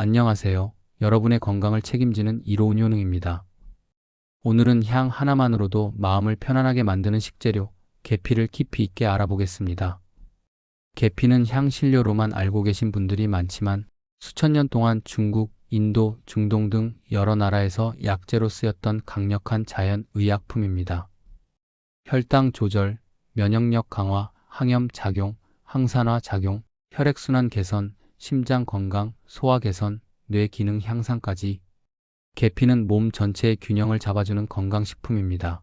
안녕하세요. 여러분의 건강을 책임지는 이로운 효능입니다. 오늘은 향 하나만으로도 마음을 편안하게 만드는 식재료, 계피를 깊이 있게 알아보겠습니다. 계피는 향신료로만 알고 계신 분들이 많지만 수천 년 동안 중국, 인도, 중동 등 여러 나라에서 약재로 쓰였던 강력한 자연 의약품입니다. 혈당 조절, 면역력 강화, 항염 작용, 항산화 작용, 혈액순환 개선, 심장 건강, 소화 개선, 뇌 기능 향상까지 계피는 몸 전체의 균형을 잡아주는 건강식품입니다.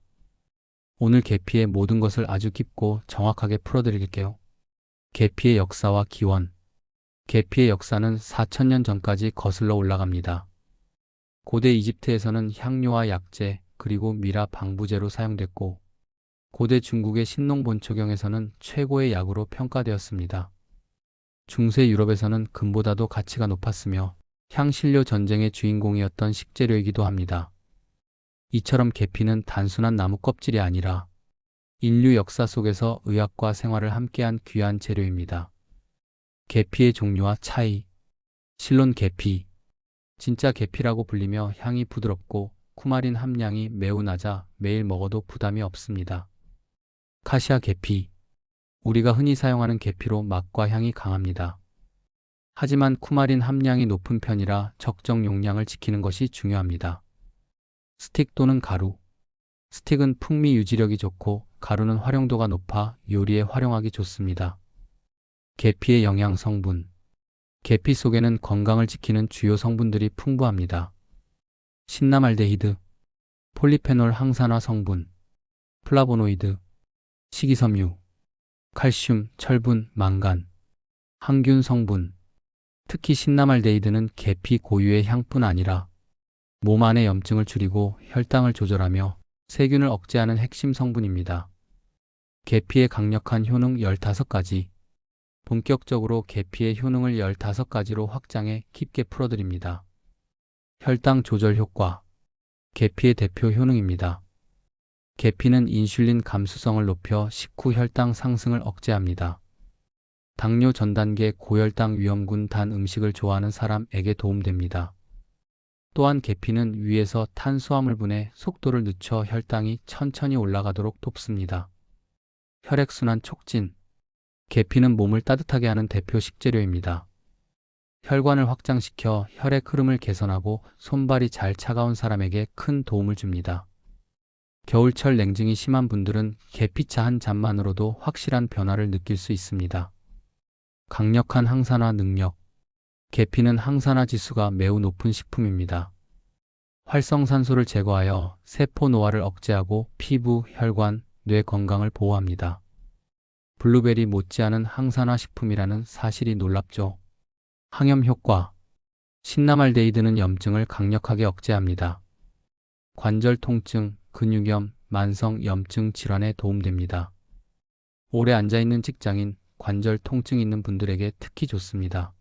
오늘 계피의 모든 것을 아주 깊고 정확하게 풀어드릴게요. 계피의 역사와 기원 계피의 역사는 4천년 전까지 거슬러 올라갑니다. 고대 이집트에서는 향료와 약재, 그리고 미라 방부제로 사용됐고, 고대 중국의 신농본초경에서는 최고의 약으로 평가되었습니다. 중세 유럽에서는 금보다도 가치가 높았으며 향신료 전쟁의 주인공이었던 식재료이기도 합니다. 이처럼 계피는 단순한 나무 껍질이 아니라 인류 역사 속에서 의학과 생활을 함께한 귀한 재료입니다. 계피의 종류와 차이. 실론 계피. 진짜 계피라고 불리며 향이 부드럽고 쿠마린 함량이 매우 낮아 매일 먹어도 부담이 없습니다. 카시아 계피. 우리가 흔히 사용하는 계피로 맛과 향이 강합니다. 하지만 쿠마린 함량이 높은 편이라 적정 용량을 지키는 것이 중요합니다. 스틱 또는 가루. 스틱은 풍미 유지력이 좋고 가루는 활용도가 높아 요리에 활용하기 좋습니다. 계피의 영양 성분. 계피 속에는 건강을 지키는 주요 성분들이 풍부합니다. 신나말데히드, 폴리페놀 항산화 성분, 플라보노이드, 식이섬유, 칼슘, 철분, 망간, 항균 성분. 특히 신나말데히드는 계피 고유의 향뿐 아니라 몸 안의 염증을 줄이고 혈당을 조절하며 세균을 억제하는 핵심 성분입니다. 계피의 강력한 효능 15가지. 본격적으로 계피의 효능을 15가지로 확장해 깊게 풀어드립니다. 혈당 조절 효과. 계피의 대표 효능입니다. 계피는 인슐린 감수성을 높여 식후 혈당 상승을 억제합니다. 당뇨 전 단계 고혈당 위험군 단 음식을 좋아하는 사람에게 도움됩니다. 또한 계피는 위에서 탄수화물 분해 속도를 늦춰 혈당이 천천히 올라가도록 돕습니다. 혈액순환 촉진. 계피는 몸을 따뜻하게 하는 대표 식재료입니다. 혈관을 확장시켜 혈액 흐름을 개선하고 손발이 잘 차가운 사람에게 큰 도움을 줍니다. 겨울철 냉증이 심한 분들은 계피차 한 잔만으로도 확실한 변화를 느낄 수 있습니다. 강력한 항산화 능력. 계피는 항산화 지수가 매우 높은 식품입니다. 활성산소를 제거하여 세포 노화를 억제하고 피부, 혈관, 뇌 건강을 보호합니다. 블루베리 못지않은 항산화 식품이라는 사실이 놀랍죠. 항염 효과. 신나말데이드는 염증을 강력하게 억제합니다. 관절 통증, 근육염, 만성 염증 질환에 도움됩니다. 오래 앉아있는 직장인, 관절 통증 있는 분들에게 특히 좋습니다.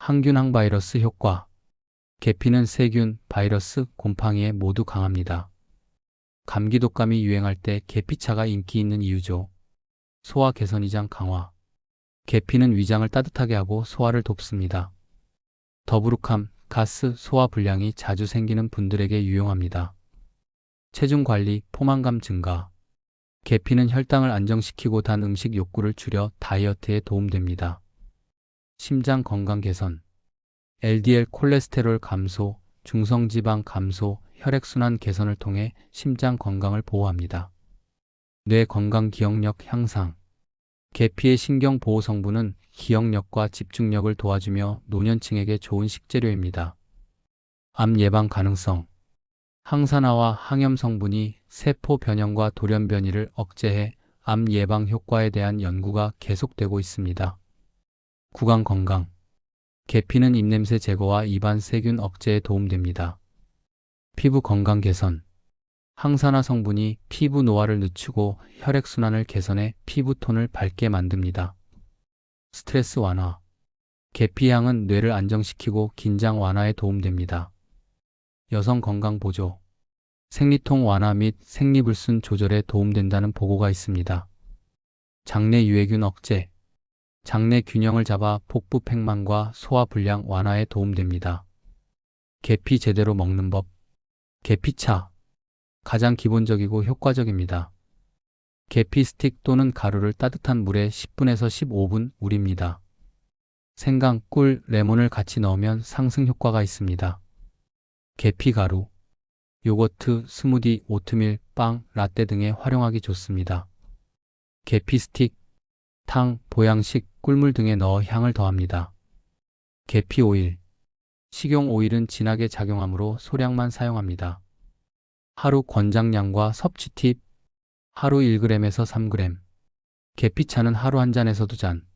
항균 항 바이러스 효과. 계피는 세균, 바이러스, 곰팡이에 모두 강합니다. 감기 독감이 유행할 때 계피차가 인기 있는 이유죠. 소화 개선이장 강화. 계피는 위장을 따뜻하게 하고 소화를 돕습니다. 더부룩함, 가스, 소화 불량이 자주 생기는 분들에게 유용합니다. 체중 관리, 포만감 증가. 계피는 혈당을 안정시키고 단 음식 욕구를 줄여 다이어트에 도움됩니다. 심장 건강 개선. LDL 콜레스테롤 감소, 중성지방 감소, 혈액순환 개선을 통해 심장 건강을 보호합니다. 뇌 건강 기억력 향상. 계피의 신경 보호 성분은 기억력과 집중력을 도와주며 노년층에게 좋은 식재료입니다. 암 예방 가능성. 항산화와 항염 성분이 세포 변형과 돌연 변이를 억제해 암 예방 효과에 대한 연구가 계속되고 있습니다. 구강 건강. 계피는 입냄새 제거와 입안 세균 억제에 도움됩니다. 피부 건강 개선. 항산화 성분이 피부 노화를 늦추고 혈액순환을 개선해 피부톤을 밝게 만듭니다. 스트레스 완화. 계피향은 뇌를 안정시키고 긴장 완화에 도움됩니다. 여성 건강 보조. 생리통 완화 및 생리불순 조절에 도움된다는 보고가 있습니다. 장내 유해균 억제. 장내 균형을 잡아 복부 팽만과 소화 불량 완화에 도움됩니다. 계피 제대로 먹는 법. 계피차. 가장 기본적이고 효과적입니다. 계피 스틱 또는 가루를 따뜻한 물에 10분에서 15분 우립니다. 생강, 꿀, 레몬을 같이 넣으면 상승 효과가 있습니다. 계피 가루. 요거트, 스무디, 오트밀, 빵, 라떼 등에 활용하기 좋습니다. 계피 스틱, 탕, 보양식, 꿀물 등에 넣어 향을 더합니다. 계피 오일. 식용 오일은 진하게 작용하므로 소량만 사용합니다. 하루 권장량과 섭취 팁. 하루 1g에서 3g. 계피차는 하루 한 잔에서 두 잔.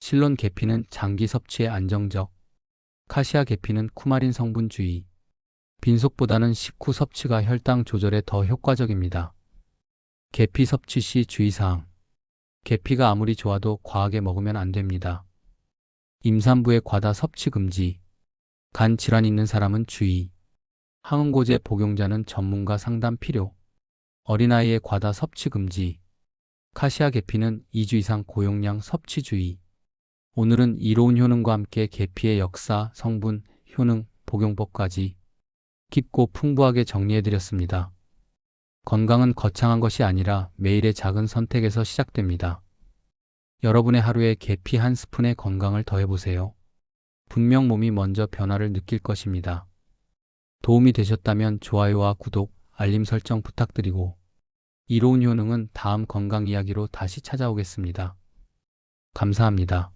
실론 계피는 장기 섭취에 안정적. 카시아 계피는 쿠마린 성분 주의. 빈속보다는 식후 섭취가 혈당 조절에 더 효과적입니다. 계피 섭취 시 주의사항. 계피가 아무리 좋아도 과하게 먹으면 안 됩니다. 임산부의 과다 섭취 금지. 간 질환 있는 사람은 주의. 항응고제 복용자는 전문가 상담 필요. 어린아이의 과다 섭취 금지. 카시아 계피는 2주 이상 고용량 섭취 주의. 오늘은 이로운 효능과 함께 계피의 역사, 성분, 효능, 복용법까지 깊고 풍부하게 정리해드렸습니다. 건강은 거창한 것이 아니라 매일의 작은 선택에서 시작됩니다. 여러분의 하루에 계피 한 스푼의 건강을 더해보세요. 분명 몸이 먼저 변화를 느낄 것입니다. 도움이 되셨다면 좋아요와 구독, 알림 설정 부탁드리고 이로운 효능은 다음 건강 이야기로 다시 찾아오겠습니다. 감사합니다.